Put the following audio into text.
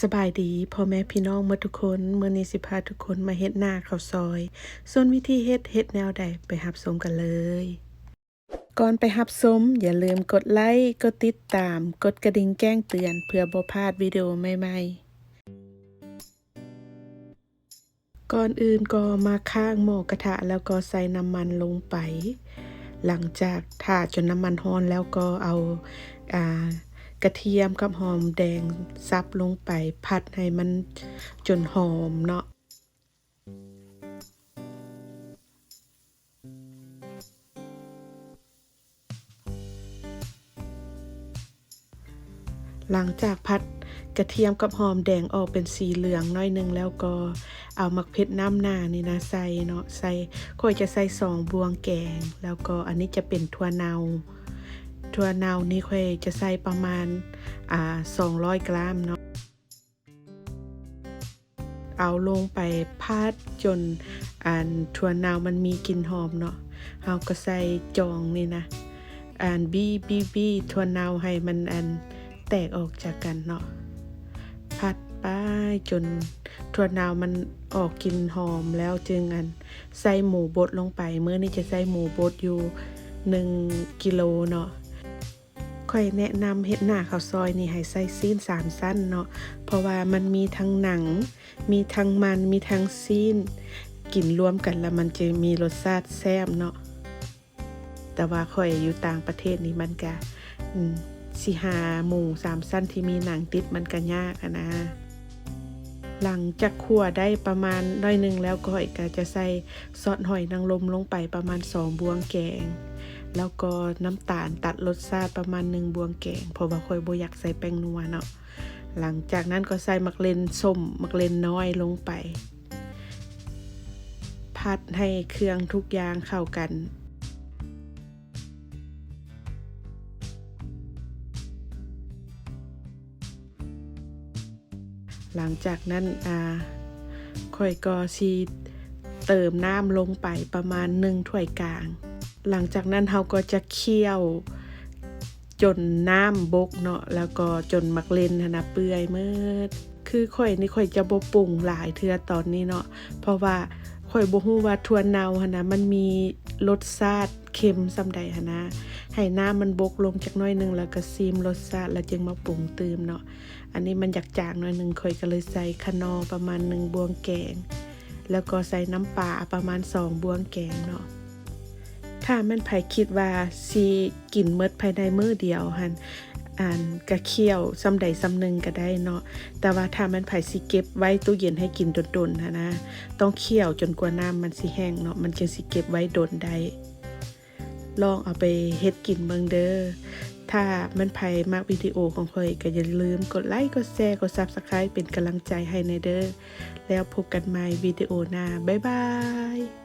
สบายดีพ่อแม่พี่น้องมาทุกคนเมื่อนี้สิพาทุกคนมาเฮ็ดหน้าข้าวซอย ส่วนวิธีเฮ็ดเฮ็ดแนวใดไปรับชมกันเลย ก่อนไปรับชมอย่าลืมกดไลค์กดติดตาม กดกระดิ่งแจ้งเตือนเพื่อบ่พลาดวิดีโอใหม่ๆ ก่อนอื่นก็มาข้างหม้อกระทะแล้วก็ใส่น้ำมันลงไป หลังจากถาจนน้ำมันร้อนแล้วก็เอาอ่า กระเทียมกับหอมแดงซับลงไปผัดให้มันจนหอมเนาะหลังจากพัดกระเทียมกับหอมแดงออกเป็นสีเหลืองน้อยหนึงแล้วก็เอามักเพชรน้ำหน้านี่นะใส่เนาะใส่ค่อยจะใส่สองบวงแกง แล้วก็อันนี้จะเป็นถั่วเนา ถั่วเนานี่ค่อยจะใส่ประมาณอ่า200 กรัมเนาะเอาลงไปพัดจนอันถั่วเนามันมีกลิ่นหอมเนาะเฮาก็ใส่จองนี่นะอันบี้บี้บี้ถั่วเนาให้มันอันแตกออกจากกันเนาะพัดไปจนถั่วเนามันออกกลิ่นหอมแล้วจึงอันใส่หมูบดลงไปเมื่อนี้จะใส่หมูบดอยู่1กิโลเนาะ ค่อยแนะนำเฮ็ดหน้าข้าวซอยนี่ให้ใส่ซีนสามสั้นเนาะเพราะว่ามันมีทั้งหนัง มีทั้งมันมีทั้งซีนกินรวมกันแล้วมันจะมีรสชาติแซ่บเนาะแต่ว่าค่อยอยู่ต่างประเทศนี่มันก็สิหาหมูสามสั้นที่มีหนังติดมันก็ยากอะนะ หลังจากคั่วได้ประมาณน้อยหนึงแล้วก็ค่อยก็จะใส่ซอสหอยนางรมลงไปประมาณสองบวงแกง แล้วก็น้ำตาลตัดรสชาติประมาณหนึ่งบวงแกงเพราะว่าคอยบอยากใส่แป้งนัวเนาะหลังจากนั้นก็ใส่มักเลนส้มมักเลนน้อยลงไป ผัดให้เครื่องทุกอย่างเข้ากันหลังจากนั้นอ่าค่อยก็สิเติมน้ำลงไปประมาณหนึ่งถ้วยกลาง หลังจากนั้นเราก็จะเคี่ยวจนน้ำบกเนาะแล้วก็จนมักเลนนะเปื่อยเมื่อคือข่อยนี่ข่อยจะบ่ปรุงหลายเทือตอนนี้เนาะเพราะว่าข่อยบ่ฮู้ว่าถั่วเนาหันนะมันมีรสชาติเค็มซำใดหันนะให้น้ำมันบกลงจักหน้อยนึงแล้วก็ซีมรสชาติแล้วจึงมาปรุงเติมเนาะอันนี้มันอยากจางหน่อยนึงข่อยก็เลยใส่คนอประมาณ1บวงแกง แล้วก็ใส่น้ำปลาประมาณ2บวงแกงเนาะ ถ้ามันไผคิดว่าสิกินเมดภายในมื้อเดียวหันอ่านกะเคี่ยวซ้ำใดซ้ำหนึ่งก็ได้เนาะ แต่ว่าถ้ามันไผสิเก็บไว้ตู้เย็นให้กินดนๆหั้นะ ต้องเคี่ยวจนกว่าน้ำมันสิแห้งเนาะ มันจึงสิเก็บไว้ดนได้ ลองเอาไปเฮ็ดกินเบิ่งเด้อ ถ้ามันไผมักวิดีโอของข่อยก็อย่าลืมกดไลค์ กดแชร์ กด Subscribe เป็นกำลังใจให้ในเด้อ แล้วพบกันใหม่วิดีโอหน้า บ๊ายบาย